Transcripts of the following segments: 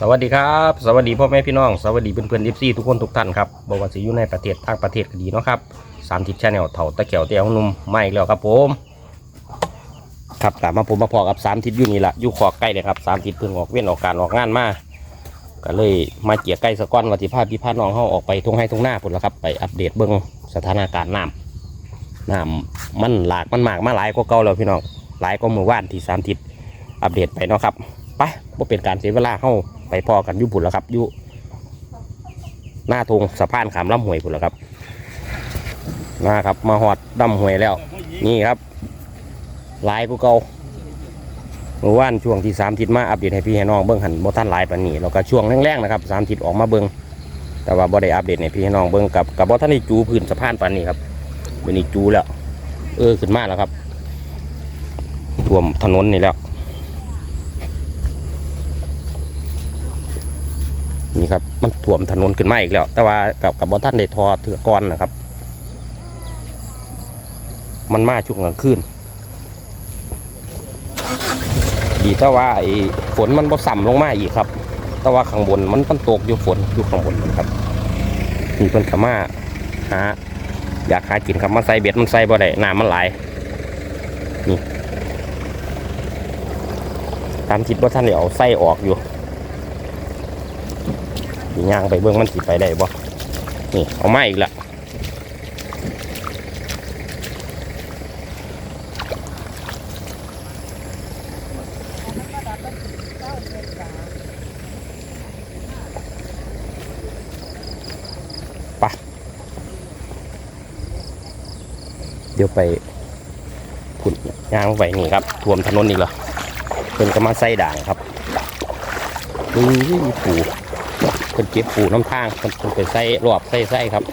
สวัสดีครับ สวัสดีพ่อแม่พี่น้อง สวัสดีเพื่อนเพื่อนๆ FC ทุกคนทุกท่านครับบอกว่าสิอยู่ในประเทศต่างประเทศก็ดีเนาะครับสามทิศแชแนลเถ่าตะเกียวเตียวหนุ่มไม่แล้วครับผมครับกลับมาผมมาพอกับสามทิศอยู่นี่แหละอยู่ขอใกล้เลยครับสามทิศเพิ่งออกเว้นออกการออกงานมาก็เลยมาเกี่ยใกล้สะก้อนวัติภาพพี่พาน้องเขาออกไปทุ่งให้ทุ่งหน้าพุ่นละครับไปอัปเดตเบื้องสถานการณ์น้ำน้ำมันหลากมันมากมาหลายกว่าเก่าแล้วพี่น้องหลายกว่าเมื่อวานที่สามทิศอัปเดตไปเนาะครับไปบ่เป็นการเสียเวลาเข้า ไปพอกันยุบุญแล้วครับยุหน้าทงสะพานขามลำห้วยพุ่นแล้วครับมาครับ มาหอดดำห้วยแล้ว นี่ครับลายกูเกาเมื่อวานช่วงที่สามทิศมาอัปเดตให้พี่ให้น้องเบิ้งหันบ่ท่านลายปานนี้แล้วก็ช่วงแรกๆนะครับสามทิศออกมาเบิ้งแต่ว่าบ่ได้อัปเดตให้พี่ให้น้องเบิ้งกับกับบ่ท่านได้จูพื้นสะพานปานนี้ครับเป็นอีกจูแล้ว เออขึ้นมาแล้วครับท่วมถนนนี่แล้ว นี่ครับมันถ่วมถนนขึ้นมาอีกแล้ว แต่ว่ากับกับบอท่านได้ทอเถือกรนนะครับ มันมาช่วงกลางคืนดีแต่ว่าไอ้ฝนมันบ่สั่มลงมาอีกครับ แต่ว่าข้างบนมันมันตกอยู่ฝนอยู่ข้างบนนะครับนี่เพิ่นขามาหาอยากหากินครับมาใส่เบ็ดมันใส่บ่ได้น้ำมันไหลนี่ตามคิดว่าท่านได้เอาไส้ออกอยู่ สิย่างไปเบื้องมันสิไปได้บ่นี่เอาไมาอีกละไปะเดี๋ยวไปพุ่นย่างไปนี่ครับท่วมถนนอีกแล้วเพิ่นก็มาใส่ด่างครับนี่ปู เพิ่นเก็บปูน้ำทางเพิ่นเพิ่นไปใส่รอบใส่ใส่ครับ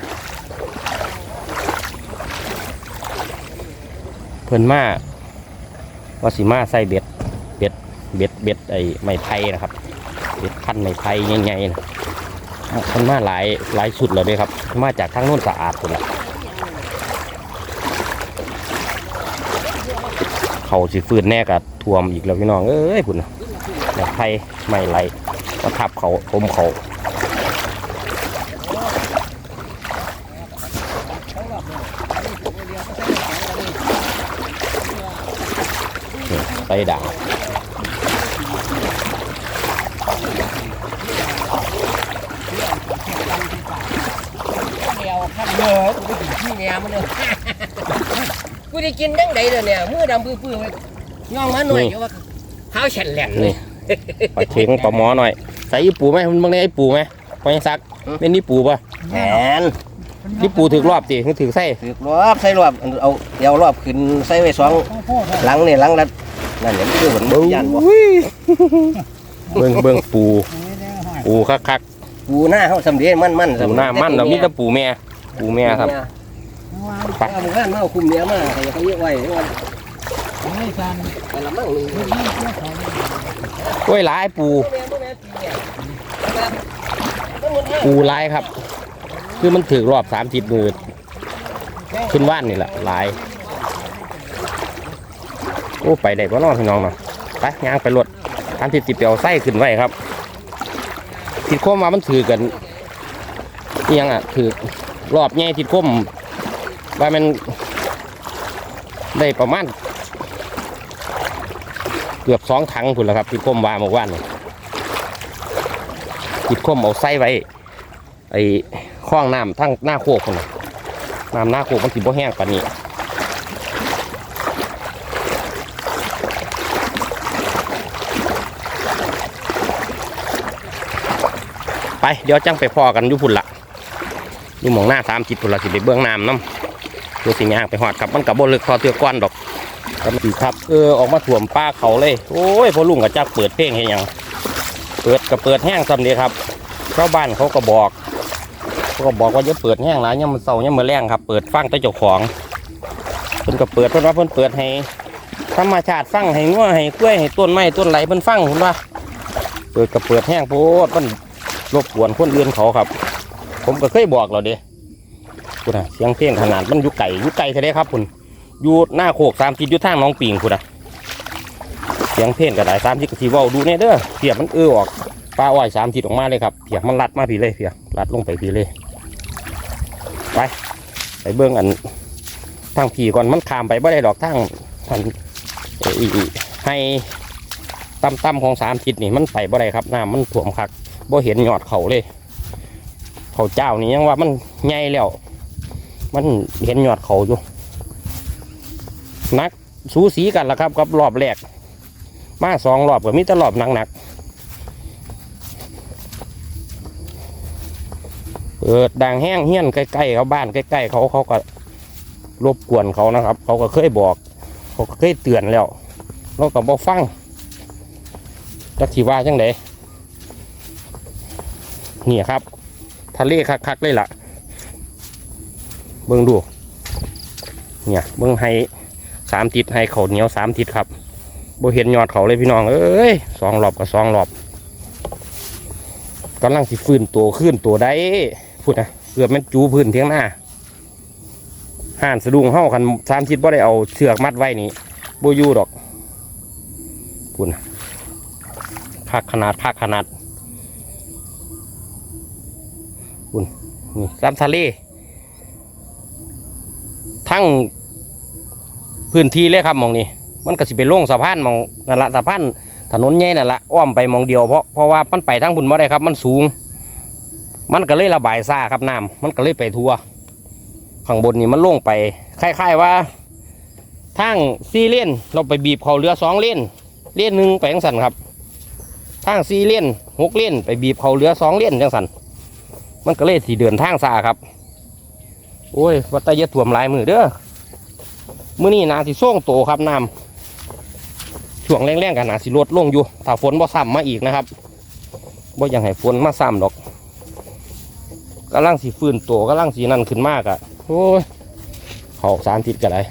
เพิ่นมาวาสิมาใส่เบ็ดเบ็ดเบ็ดเบ็ดไอ้ไม้ไผ่นะครับเบ็ดพันไม้ไผ่ใหญ่ๆนะเพิ่นมาหลายหลายชุดแล้วเด้ครับ มาจากทางโน้นสะอาดคนละเขาสิฟืนแน่กับท่วมอีกแล้วพี่น้องเอ้ยพุ่นะไม้ไผ่ไม่ไหลมาทับเขาอมเขา ไปด่างแนวขั้นเยอะกูไปกินขี้แนวมันเลยกูได้กินดังใดเลยเนี่ยมือดำปื้อๆไว้ย่องมาหน่อยเดี๋ยวว่าเท้าแฉนแหลมเลนี่ยปลาเค็งปลาหมอหน่อยใส่ยี่ปูไหมมันบางในไอ้ปูไหมพอยังซักเป็นนี่ปูป่ะแหน นี่ปูถึกรอบสิถึงถึงไส้ถือรอบใส่รอบเอาเอวรอบขึ้นใส่ไว้สองหลังเนี่ยหลังละนั่นเนี่ยมันคือเหมือนมันยันบ่เบิ่งเบิ่งปูปูคักคักปูหน้าเขาสำเร็จมันมันๆปูหน้ามันเรามีแต่ปูแม่ปูแม่ครับไปเอาหมู่บ้านมาเอาคุมเนี้ยมาใครเขาเรียกไว้ว่าไปละมั่งนี่โอ้ยหลายปู ปูหลายครับ คือมันถึกรอบสามสิบมือขึ้นว่านนี่แหละหลาย โอ้ไปได้ป่น้องพี่น้องเนาะไปย่างไปรถทำทิศติเปียวไส้ขึ้นไว้ครับทิศโค้มมามันถือกันยังอะถือรอบใหญ่ทิศโค้มว่ามันได้ประมาณเกือบสองถังพุ่นแล้วครับทิศโค้มว่าเมื่อวานนี่ทิศโค้มเอาไส้ไว้ไอ้ คล้องน้ำทั้งหน้าโคกคนน่ะน้ำหน้าโคกมันสิบ่แห้งปานนี้ไปเดี๋ยวจังไปพอกันอยู่พุ่นละอยู่หมองหน้าสามจิตพุ่นละสิไปเบื้องน้ำน้ำดูสิย่างไปหอดครับมันกับโบลึกพอเตือก้อนดอกครับดีครับเออออกมาถ่วมป้าเขาเลย โอ้ยพอลุงกับจักเปิดเพลงให้หยัง เปิดก็เปิดแห้งซ้ำเดียครับชาวบ้านเขาก็บอก ก็บอกว่าจะเปิดแห้งแล้วเนี่ยมันเศร้าเนี่ยมมันแรงครับ เปิดฟังแต่เจ้าของเพิ่นก็เปิดเพิ่นว่าเพิ่นเปิดให้ธรรมชาติฟังให้งัวให้กล้วยให้ต้นไม้ต้นไหลเพิ่นฟังเพิ่นว่าเปิดก็เปิดแห้งโพดมันรบกวนคนอื่นเขาครับ ผมก็เคยบอกเราเด้คุณอะเสียงเพลงขนาดมันอยู่ไก่อยู่ไก่แท้ๆครับคุณอยู่หน้าโคกสามทิศอยู่ทางน้องปิงคุณอะเสียงเพลงก็ได้สามทิศก็ทีว่าดูเนี่ยเด้อเสียบมันเออออกปลาอ้อยสามทิศออกมาเลยครับเพียมันรัดมาพี่เลยเพียรัดลงไปพี่เลย ไปไปเบื้องอันทางผีก่อนมันขามไปไม่ได้ดอกทางอันอีให้ต่ำต่ำๆของสามทิศนี่มันไปบ่ได้ครับน้ำมันท่วมคักบ่เห็นยอดเขาเลยเขาเจ้านี่ยังว่ามันใหญ่แล้ว มันเห็นยอดเขาอยู่นักสูสีกันละครับกับรอบแรกมาสองรอบก็มีแต่รอบหนักๆ เปิดดังแห้งเฮี้ยนใกล้ๆเขาบ้านใกล้ๆเขาเขาก็รบกวนเขานะครับ เขาก็เคยบอก เขาก็เคยเตือนแล้วเราก็บอกฟังจักทีว่าจังไดนี่ครับ ทะเลคักๆเลยล่ะ เบิ่งดู เนี่ย เบิ่งให้สามทิศให้เขาเหนียวสามทิศครับบเห็นยอดเขาเลยพี่น้อง เอ้ยสองรอบกับสองรอบกำลังสิฟื้นตัวขึ้นตัวได้ พูดนะเกือบมันจูพื้นเทียงหน้าห่านสะดุ้งเฮ้าคันสามทิศบ่ได้เอาเชือกมัดไว้นี่บยู่ดอกพูดนะพักขนาดพักขนาดพูดนี่ลำทะเลทั้งพื้นที่เลยครับมองนี้มันก็สิเป็นโล่งสะพานมองนั่นละสะพานถนนใหญ่นั่นละอ้อมไปมองเดียวเพราะเพราะว่ามันไปทั้งบุญมาได้ครับ มันสูง มันก็เลยระบายซ่าครับน้ำมันก็เลยไปทั่วข้างบนนี่มันล่งไปคล้ายๆว่าทางซีเลนเราไปบีบเขาเรือสองเล่นเล่นหนึ่งไปจังสันครับทางซีเลนหกเล่นไปบีบเขาเรือสองเล่นจังสันมันก็เลยสีเดินทางซ่าครับ โอ้ยวัตะเยะถ่วมลายมือเด้อมือนี้นาสิส่งโตครับน้ำช่วงแรงๆกันนาสิลดลงอยู่ถ้าฝนบ่ซ้ำมาอีกนะครับบ่อยังให้ฝนมาซ้ำดอก กำลังสิฟื้นโตกำลังสีนั่นขึ้นมากอะโอ้ยเขาสารทิศกันเลย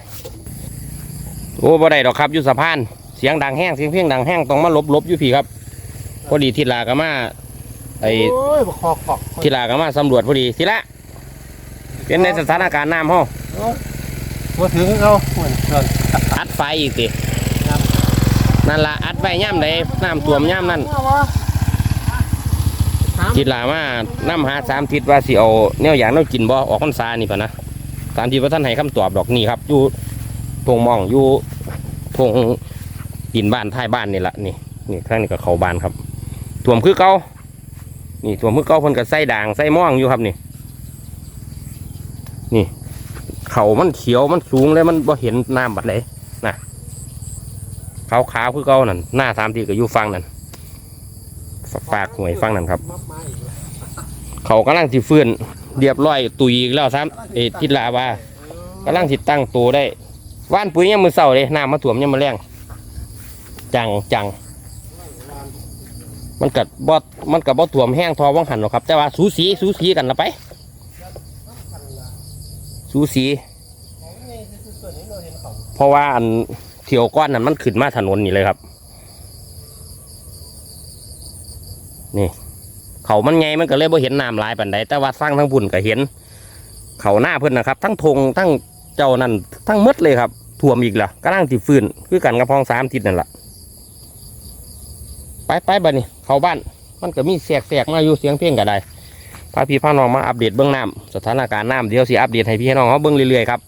โอ้บ่ได้ดอกครับอยู่สะพาน เสียงดังแห้งเสียงเพียงดังแห้งต้องมาหลบหลบอยู่พี่ครับ พอดีทิลาก็มาไอ้โอ้ยบอกคอขอกทิลาก็มาสำรวจพอดีทิละเป็นในสถานการณ์น้ำห้องมาถึงเขาเหมือนเดินอัดไฟอีกสินั่นละอัดไฟย่ำใดน้ำท่วมย่ำนั่น ทิศลามาน้ำหาสามทิศว่าสิเอาแนวอย่างแนวกินบ่ออกพรรษานี่ปะนะสามทิศว่าท่านให้คำตอบดอกนี่ครับอยู่ทงมองอยู่ทงดินบ้านท้ายบ้านนี่แหละนี่นี่ข้างนี้ก็เขาบ้านครับท่วมคือเก่านี่ท่วมคือเก่าเพิ่นก็ใส่ด่างใส่หม่องอยู่ครับนี่ นี่ เขามันเขียวมันสูงเลยมันบ่เห็นน้ำบัดเลยนะขาวขาวๆคือเก่านั่นหน้าสามทีก็อยู่ฟังนั่น ฝากหวยฟังนั่นครับ เขากำลังสิฟื้นเรียบร้อยตุยอีกแล้วซ้ำเอทิศลาว่ากำลังสิตั้งตัวได้ว่านปุ๋ยยังมือเศร้าเลยน้ำมาถ่วมยังมาแรงจังจังมันกัดบอดมันกับบอถ่วมแห้งทอว่างหันหรอกครับ แต่ว่าสูสีสูสีกันละไป สูสี เพราะว่าอันเที่ยวก้อนนั้นมันขึ้นมาถนนนี่เลยครับ นี่เขามันไงมันก็เลยบ่เห็นน้ำหลายปันใดแต่ว่าสร้างทั้งบุญก็เห็น เขาหน้าเพิ่นนะครับ ทั้งธงทั้งเจ้านั่นทั้งมดเลยครับท่วมอีกล้วก็ร่างสิฟื้นคือกันกับพองสามทิศนั่นแหละไปไปบัดนี้เขาบ้าน มันก็มีแสกแสกมาอยู่เสียงเพลงก็ได้พาพี่พาน้องมาอัปเดตเบื้องน้ำสถานการณ์น้ำเดี๋ยวสิอัปเดตให้พี่ให้น้องเขาเบื้องเรื่อยๆครับ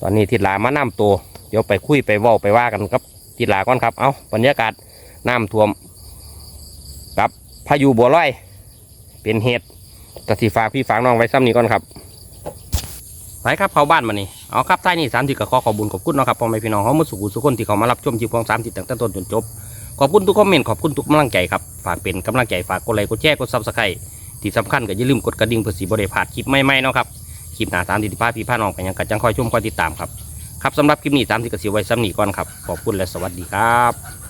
ตอนนี้ทิดลามาน้ำตัวเดี๋ยวไปคุยไปว้าไปว่ากันครับทิดลาก่อนครับเอาบรรยากาศน้ำท่วมกับ พายุบัวลอย เป็นเหตุกสิฝากพี่ฝากน้องไว้ซ้ำนี้ก่อนครับไปครับเข้าบ้านมานี่เอาครับท้นี้สามทิศก็ขอขอบุญขอบคุณนะครับพ่อแม่พี่น้องเขามาสุขุสุขคนที่เขามารับชมชีพของสามทิศตั้งแต่ต้นจนจบขอบคุณทุกคอมเมนต์ขอบคุณทุกกำลังใจครับฝากเป็นกำลังใจฝากกดไลค์กดแชร์กดซับสไครต์ที่สำคัญก็อย่าลืมกดกระดิ่งเพื่อสีบริพาดคลิปใหม่ๆนะครับคลิปหน้าตามติดพาพี่พาน้องไปยังกัดจังคอยชมคอยติดตามครับครับสำหรับคลิปนี้ตามที่กระสีไว้ซ้ำนี้ก่อนครับขอบคุณและสวัสดีครับ